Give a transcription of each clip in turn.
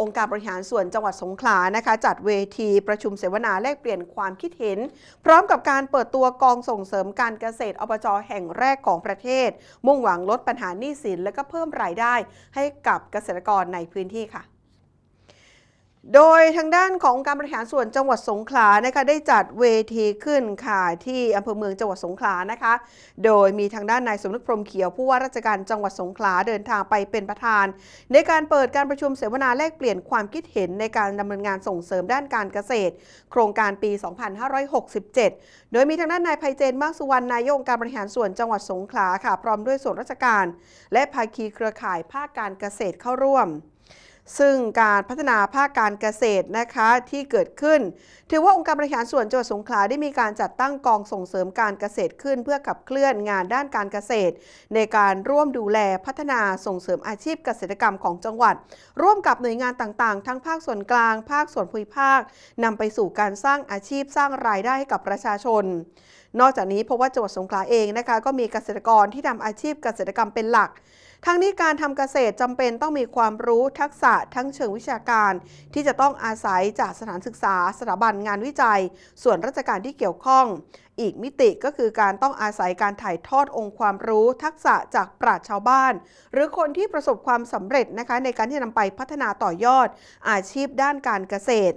องค์การบริหารส่วนจังหวัดสงขลานะคะ จัดเวทีประชุมเสวนาแลกเปลี่ยนความคิดเห็น พร้อมกับการเปิดตัวกองส่งเสริมการเกษตรอบจแห่งแรกของประเทศ มุ่งหวังลดปัญหาหนี้สิน และก็เพิ่มรายได้ให้กับเกษตรกรในพื้นที่ค่ะ โดยทางด้านของการบริหารส่วนจังหวัดสงขลานะคะได้จัดเวทีขึ้นค่ะที่อำเภอเมืองจังหวัดสงขลานะคะ โดยมีทางด้านนายสมนึกพรมเขียวผู้ว่าราชการจังหวัดสงขลาเดินทางไปเป็นประธาน ในการเปิดการประชุมเสวนาแลกเปลี่ยนความคิดเห็นในการดำเนินงานส่งเสริมด้านการเกษตร โครงการปี 2567 โดยมีทางด้านนายไพเจนมากสุวรรณนายกองค์การบริหารส่วนจังหวัดสงขลาค่ะพร้อมด้วยส่วนราชการ และภาคีเครือข่ายภาคการเกษตรเข้าร่วม ซึ่งการพัฒนาภาคการเกษตรนะคะที่เกิดขึ้น ถือว่าองค์การบริหารส่วนจังหวัดสงขลาได้มีการจัดตั้งกองส่งเสริมการเกษตรขึ้น เพื่อขับเคลื่อนงานด้านการเกษตร ในการร่วมดูแลพัฒนาส่งเสริมอาชีพเกษตรกรรมของจังหวัด ร่วมกับหน่วยงานต่างๆ ทั้งภาคส่วนกลาง ภาคส่วนภูมิภาคนำไปสู่การสร้างอาชีพสร้างรายได้ให้กับประชาชน นอกจากนี้เพราะว่าจังหวัดสงขลาเองนะคะก็มีเกษตรกรที่ทำอาชีพเกษตรกรรมเป็นหลัก ทั้งนี้การทำเกษตรจำเป็นต้องมีความรู้ทักษะทั้งเชิงวิชาการ ที่จะต้องอาศัยจากสถานศึกษา สถาบันงานวิจัย ส่วนราชการที่เกี่ยวข้อง อีกมิติก็คือการต้องอาศัยการถ่ายทอดองค์ความรู้ ทักษะจากปราชชาวบ้าน หรือคนที่ประสบความสำเร็จนะคะในการที่นำไปพัฒนาต่อยอดอาชีพด้านการเกษตร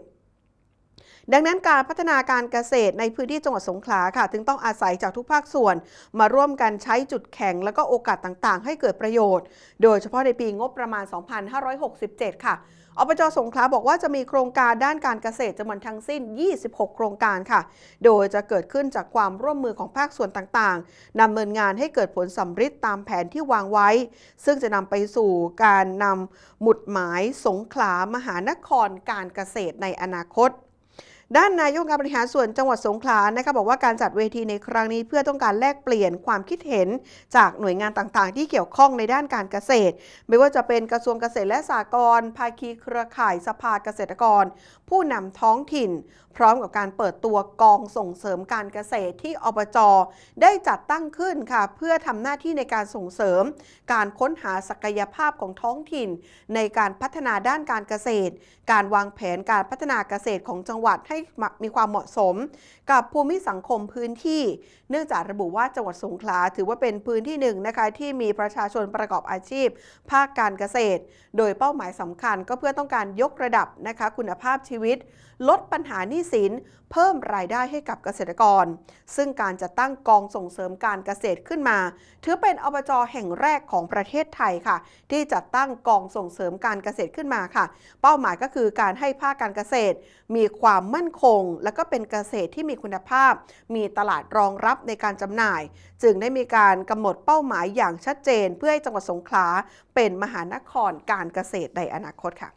ดังนั้นการพัฒนาการเกษตรในพื้นที่จังหวัดสงขลาค่ะจึงต้องอาศัยจากทุกภาคส่วน มาร่วมกันใช้จุดแข็งและก็โอกาสต่างๆ ให้เกิดประโยชน์ โดยเฉพาะในปีงบประมาณ 2567 ค่ะอบจสงขลาบอกว่าจะมีโครงการด้านการเกษตรจำนวนทั้งสิ้น 26 โครงการค่ะ โดยจะเกิดขึ้นจากความร่วมมือของภาคส่วนต่างๆดำเนินงานให้เกิดผลสำฤทธิ์ตามแผนที่วางไว้ ซึ่งจะนำไปสู่การนำหมุดหมายสงขลามหานครการเกษตรในอนาคต ด้านนายกองการบริหารส่วนจังหวัดสงขลานะคะบอกว่าการจัดเวทีในครั้งนี้เพื่อต้องการแลกเปลี่ยนความคิดเห็นจากหน่วยงานต่างๆ ที่เกี่ยวข้องในด้านการเกษตร ไม่ว่าจะเป็นกระทรวงเกษตรและสหกรณ์ภาคีเครือข่ายสภาเกษตรกร ผู้นำท้องถิ่น พร้อมกับการเปิดตัวกองส่งเสริมการเกษตรที่อบจได้จัดตั้งขึ้นค่ะ เพื่อทำหน้าที่ในการส่งเสริม การค้นหาศักยภาพของท้องถิ่น ในการพัฒนาด้านการเกษตร การวางแผนการพัฒนาเกษตรของจังหวัดให้มีความเหมาะสม กับภูมิสังคมพื้นที่ เนื่องจากระบุว่าจังหวัดสงขลาถือว่าเป็นพื้นที่หนึ่งนะคะที่มีประชาชนประกอบอาชีพ ภาคการเกษตร โดยเป้าหมายสำคัญก็เพื่อต้องการยกระดับนะคะคุณภาพชีวิต ลดปัญหาหนี้สิน เพิ่มรายได้ให้กับเกษตรกร ซึ่งการจะตั้งกองส่งเสริมการเกษตรขึ้นมา ถือเป็นอบจแห่งแรกของประเทศไทยค่ะ ที่จัดตั้งกองส่งเสริมการเกษตรขึ้นมาค่ะ เป้าหมายก็คือการให้ภาคการเกษตร มีความมั่นคง และก็เป็นเกษตรที่มีคุณภาพ มีตลาดรองรับในการจำหน่าย จึงได้มีการกำหนดเป้าหมายอย่างชัดเจน เพื่อให้จังหวัดสงขลาเป็นมหานครการเกษตรในอนาคตค่ะ